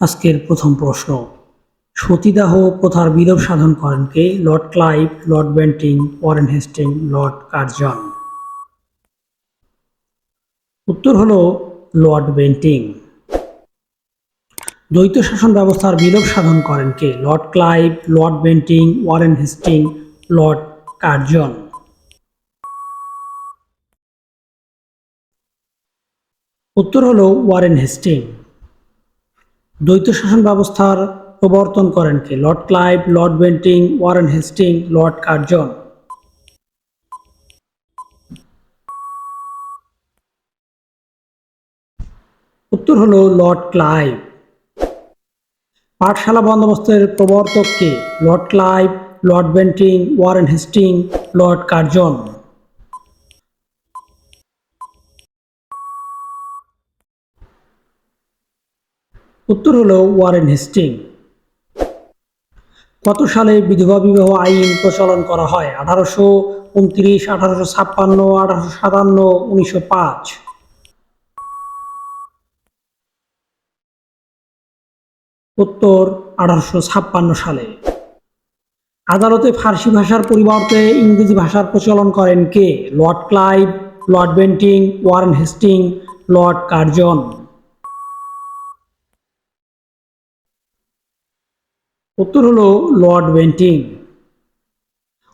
আজকের প্রথম প্রশ্ন। সতীদাহ প্রথার বিলোপ সাধন করেন কে? Lord Clive, Lord Bentinck, Warren Hastings, Lord Curzon. উত্তর হলো লর্ড বেন্টিং। দ্বৈত শাসন ব্যবস্থার বিলোপ সাধন করেন কে? Lord Clive, Lord Bentinck, Warren Hastings, Lord Curzon. উত্তর হলো ওয়ারেন হেস্টিং। দ্বৈত শাসন ব্যবস্থার প্রবর্তন করেন কে? Lord Clive, Lord Bentinck, Warren Hastings Lord Curzon. উত্তর হলো লর্ড ক্লাইভ। পাঠশালা বন্দোবস্তের প্রবর্তক কে? Lord Clive, Lord Bentinck, Warren Hastings Lord Curzon. উত্তর হলো ওয়ারেন হেস্টিং। কত সালে বিধবা বিবাহ আইন প্রচলন করা হয়? আঠারোশো উনত্রিশ, আঠারোশো ছাপ্পান্ন, আঠারোশো সাতান্ন, উনিশশো পাঁচ। উত্তর, আঠারোশো ছাপ্পান্ন সালে। আদালতে ফার্সি ভাষার পরিবর্তে ইংরেজি ভাষার প্রচলন করেন কে? Lord Clive, Lord Bentinck, Warren Hastings, Lord Curzon. উত্তর হলো লর্ড বেন্টিং।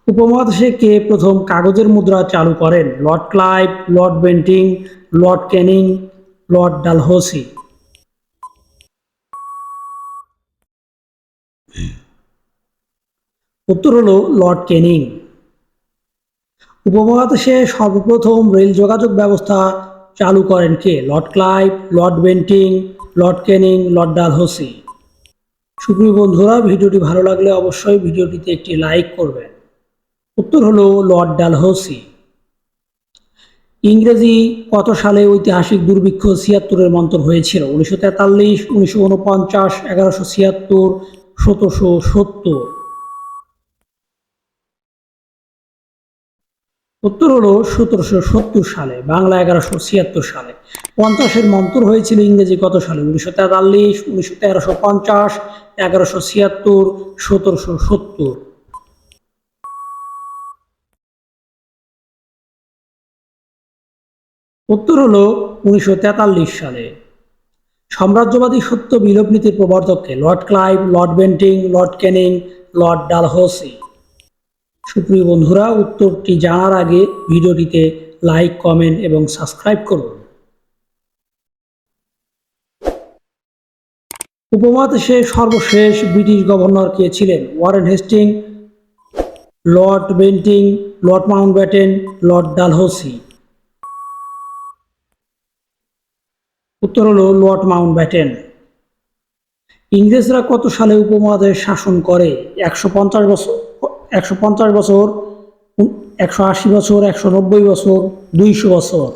উপমহাদেশে কে প্রথম কাগজের মুদ্রা চালু করেন? Lord Clive, Lord Bentinck, Lord Canning Lord Dalhousie. উত্তর হলো লর্ড ক্যানিং উপমহাদেশে সর্বপ্রথম রেল যোগাযোগ ব্যবস্থা চালু করেন কে? Lord Clive, Lord Bentinck, Lord Canning Lord Dalhousie. সুপ্রিয় বন্ধুরা, ভিডিওটি ভালো লাগলে অবশ্যই ভিডিওটিতে একটি লাইক করবেন। উত্তর হলো লর্ড ডালহৌসি। ইংরেজি কত সালে ঐতিহাসিক দুর্ভিক্ষ ছিয়াত্তরের মন্তর হয়েছিল? উনিশশো তেতাল্লিশ, উনিশশো উনপঞ্চাশ, এগারোশো ছিয়াত্তর, সতেরোশো সত্তর। উত্তর হলো সতেরোশো সত্তর সালে, বাংলা এগারোশো ছিয়াত্তর সালে। পঞ্চাশের মন্তর হয়েছিল ইংরেজি কত সালে? উনিশশো তেতাল্লিশ, উনিশশো তেরোশো পঞ্চাশ এগারোশো ছিয়াত্তর, সতেরোশো সত্তর। উত্তর হলো উনিশশো সালে। সাম্রাজ্যবাদী সত্য বিলোপ নীতির প্রবর্তককে Lord Clive, Lord Bentinck, Lord Canning Lord Dalhousie. সুপ্রিয় বন্ধুরা, উত্তরটি জানার আগে ভিডিওটিতে লাইক, কমেন্ট এবং সাবস্ক্রাইব করুন। উপমহাদেশে সর্বশেষ ব্রিটিশ গভর্নর কে ছিলেন? Warren Hastings, Lord Bentinck, Lord Mountbatten, Lord Dalhousie. উত্তর হলো লর্ড মাউন্টব্যাটেন। ইংরেজরা কত সালে উপমহাদেশ শাসন করে? একশো পঞ্চাশ বছর, একশো পঞ্চাশ বছর, একশো আশি বছর, একশো নব্বই বছর, দুইশো বছর।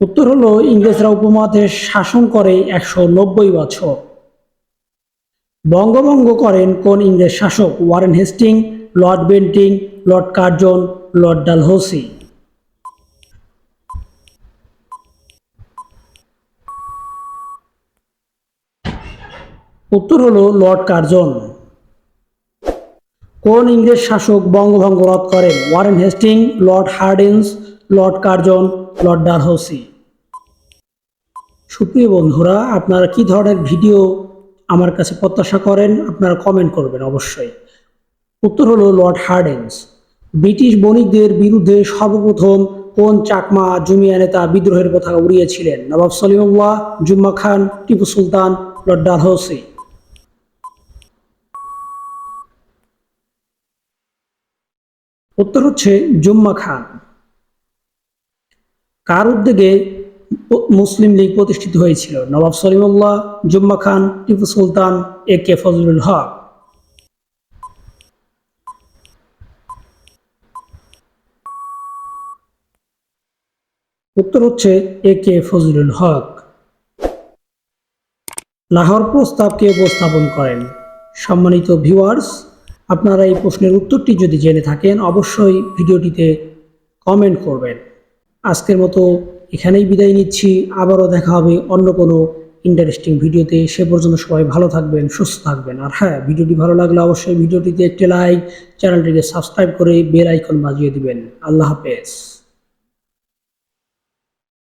উত্তর হলো, ইংরেজরা উপমহাদেশ শাসন করে একশো নব্বই বছর। বঙ্গভঙ্গ করেন কোন ইংরেজ শাসক? Warren Hastings, Lord Bentinck, Lord Curzon, Lord Dalhousie. উত্তর হলো, লর্ড কার্জন। কোন ইংরেজ শাসক বঙ্গভঙ্গ রদ করেন? Warren Hastings, Lord Hardinge Lord Curzon Lord Dalhousie সুপ্রিয় বন্ধুরা, আপনারা কি ধরনের ভিডিও আমার কাছে প্রত্যাশা করেন, আপনারা কমেন্ট করবেন অবশ্যই। উত্তর হলো লর্ড হার্ডেন্স ব্রিটিশ বণিকদের বিরুদ্ধে সর্বপ্রথম কোন চাকমা জমিয়া নেতা বিদ্রোহের কথা উড়িয়েছিলেন? নবাব সলিমুল্লাহ, জুম্মা খান, টিপু সুলতান লর্ড ডালহৌসি উত্তর হচ্ছে জুম্মা খান। কার উদ্যোগে মুসলিম লীগ প্রতিষ্ঠিত হয়েছিল? নবাব সলিমুল্লাহ, জুম্মা খান, টিপু সুলতান, এ কে ফজলুল হক। উত্তর হচ্ছে এ কে ফজলুল হক। লাহোর প্রস্তাবকে উপস্থাপন করেন। সম্মানিত ভিউয়ার্স, আপনারা এই প্রশ্নের উত্তরটি যদি জেনে থাকেন, অবশ্যই ভিডিওটিতে কমেন্ট করবেন। আজকের মতো এখানেই বিদায় নিচ্ছি। আবারও দেখা হবে অন্য কোনো ইন্টারেস্টিং ভিডিওতে। সে পর্যন্ত সবাই ভালো থাকবেন, সুস্থ থাকবেন। আর হ্যাঁ ভিডিওটি ভালো লাগলে অবশ্যই ভিডিওটিতে একটি লাইক চ্যানেলটিকে সাবস্ক্রাইব করে বেল আইকন বাজিয়ে দিবেন। আল্লাহ হাফেজ।